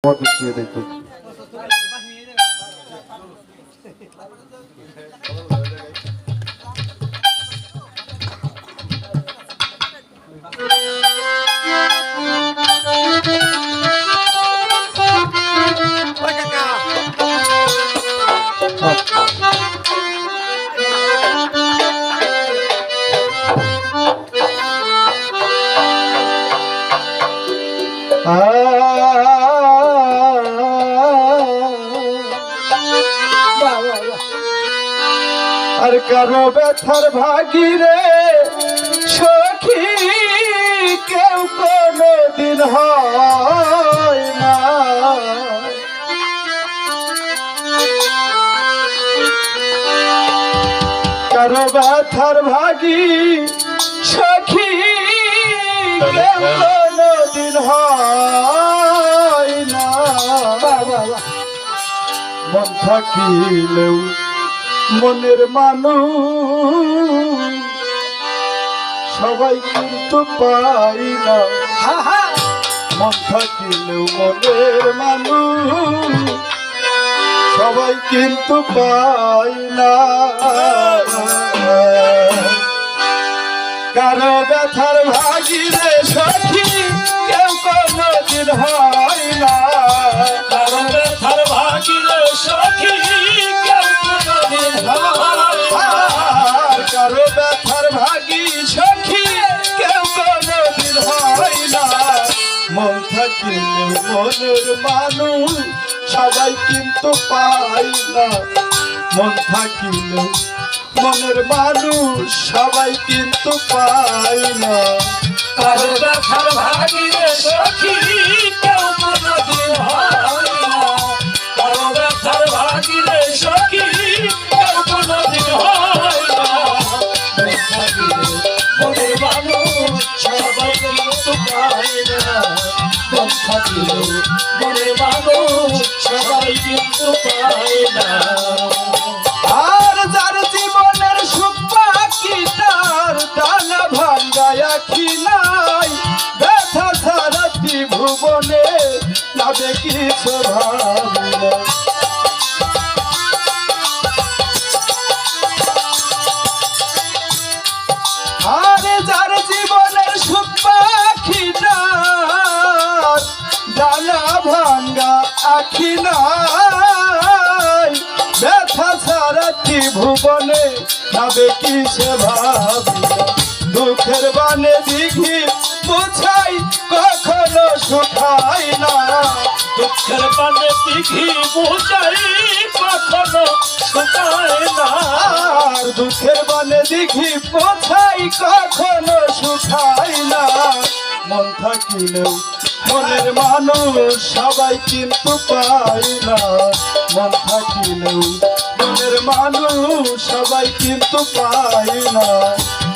Pode ser depois. আর কারও ব্যথার ভাগি রে সখী কেউ কোনো দিন হয় না। কারও ব্যথার ভাগি সখী কেউ কোনো দিন হয় মন থাকিলেও মনের মানুষ সবাই কিন্তু পাই না। মন থাকিলেও মনের মানুষ সবাই কিন্তু পাই না। কারও ব্যথার ভাগিরে সখী হয় না। ব্যথার সখী কোনদিন হয় না। কারও ব্যথার ভাগি সখী কেউ কোনো হয় না। মন থাকিলে মনের মানুষ সবাই কিন্তু পাই না। মন থাকিলে মনের মানুষ সবাই কিন্তু পাই না। আর জীবনের সুখ তার? ডানা ভাঙ্গায় ছাড়া ভুবনে না কিছু ভাবি না। আরে যার জীবনের সুখ তার ভাঙ্গা আখি নাই ব্যথা সারাটি ভুবনে ভাবে কি সে ভাবি দুঃখের বানে দিঘি বুঝাই কখনো সুখাই না। দুঃখের পানে দিঘি বুঝাই কখনো শুকায় না। দুঃখের বানে দিঘি বোঝাই কখনো সুখাই না। মন থাকিলেও মনের মানুষ সবাই কিন্তু পাই না। মন থাকিলেও মনের মানুষ সবাই কিন্তু পাই না।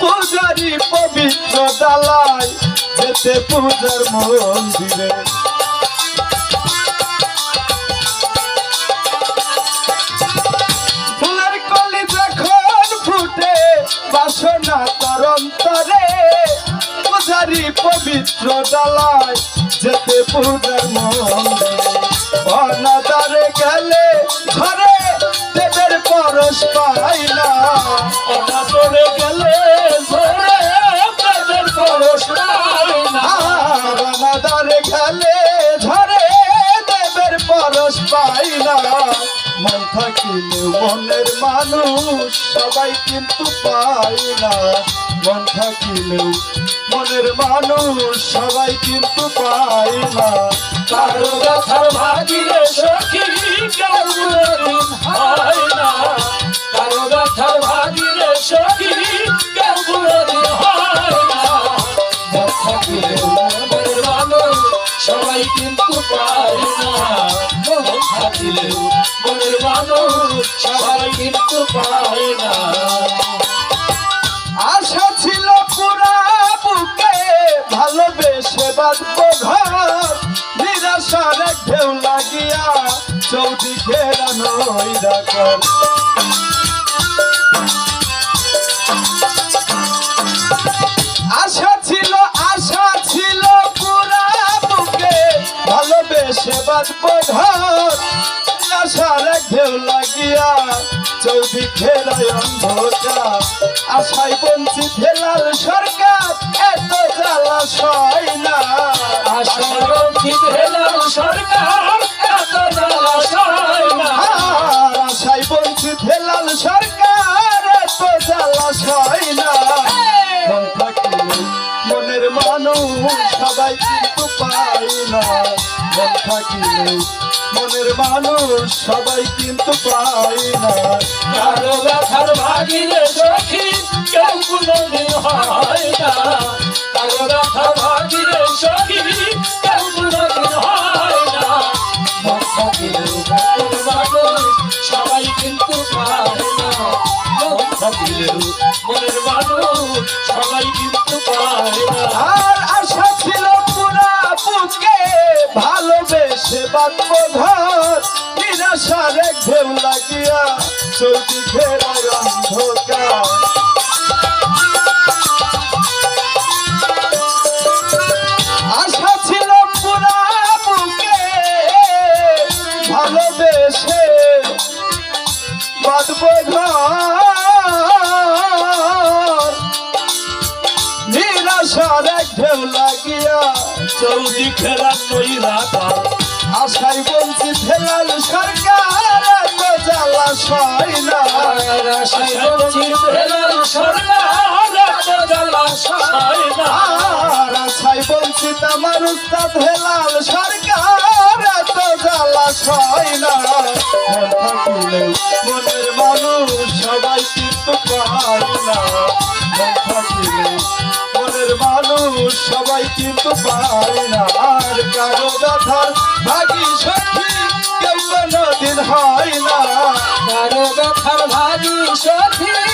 পূজারি পবিত্র ডালায় যেতে পূজার মন্দিরে। ফুলের কলি যখন ফুটে, বাসনা তার অন্তরে। পূজারি পবিত্র ডালায় যেতে পূজার মন্দিরে। অনাদারে গেলে ঘরে দেবের পরশ পাই না কথা চলে গেলে ধরে পরশ পায় না আর অনাদারে গেলে ঝরে দেবের পরশ পাই না মন থাকিলে মনের মানুষ সবাই কিন্তু পাই না। মন থাকিলেও মনের মানুষ সবাই কিন্তু পাই না। কারও ব্যথার ভাগিলে সখী কারও ব্যথার ভাগিলে সখী সবাই কিন্তু পায় সবাই পায় আশা ছিল ডাকর আশা ছিল আশা ছিল পুরা বুকে। ভালোবেসে বাঁধবো ঘর আশার ঢেউ লাগিয়া চৌদি ঘেরায় অন্ধকার। আশায় বঞ্চিত হেলাল সরকার, এত জ্বালা সয় না। আশারঞ্জিত হেলাল সরকার থাকিলে মনের মানুষ সবাই কিন্তু পায় না। কারও ব্যথার ভাগিলে সখী কেউ কোনদিন হয় না। কারও ব্যথার ভাগিলে সখী কেউ কোনদিন হয় না। মনের মানুষ সবাই কিন্তু পায় না। মনের মানুষ সবাই কিন্তু পায় না। আর আশা বাঁধবো ঘর নিরাশার ঢেউ লাগিয়া চৌদি ঘেরার অন্ধকার। আশা ছিল পুরা বুকে ভালোবেসে বাঁধবো ঘর নিরাশার এক লাগিয়া চৌদি খেলা নইরা না। আশাই বলছি ফেলাল সরকার জ্বালা সয় না। আশাই বলছি তামার উস্তাদ হেলাল সরকার জ্বালা সয় না। সবাই কিন্তু পারে না। আর কারও ব্যথার ভাগি সখী কেউ কোনোদিন হয় না। কারও ব্যথার ভাগি সখী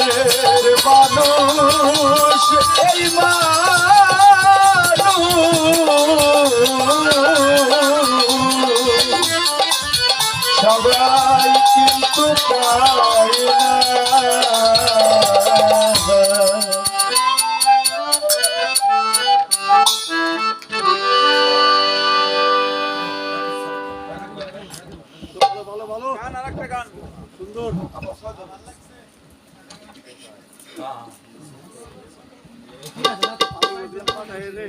মনের মানুষ এই সবাই কিন্তু পায় না। রে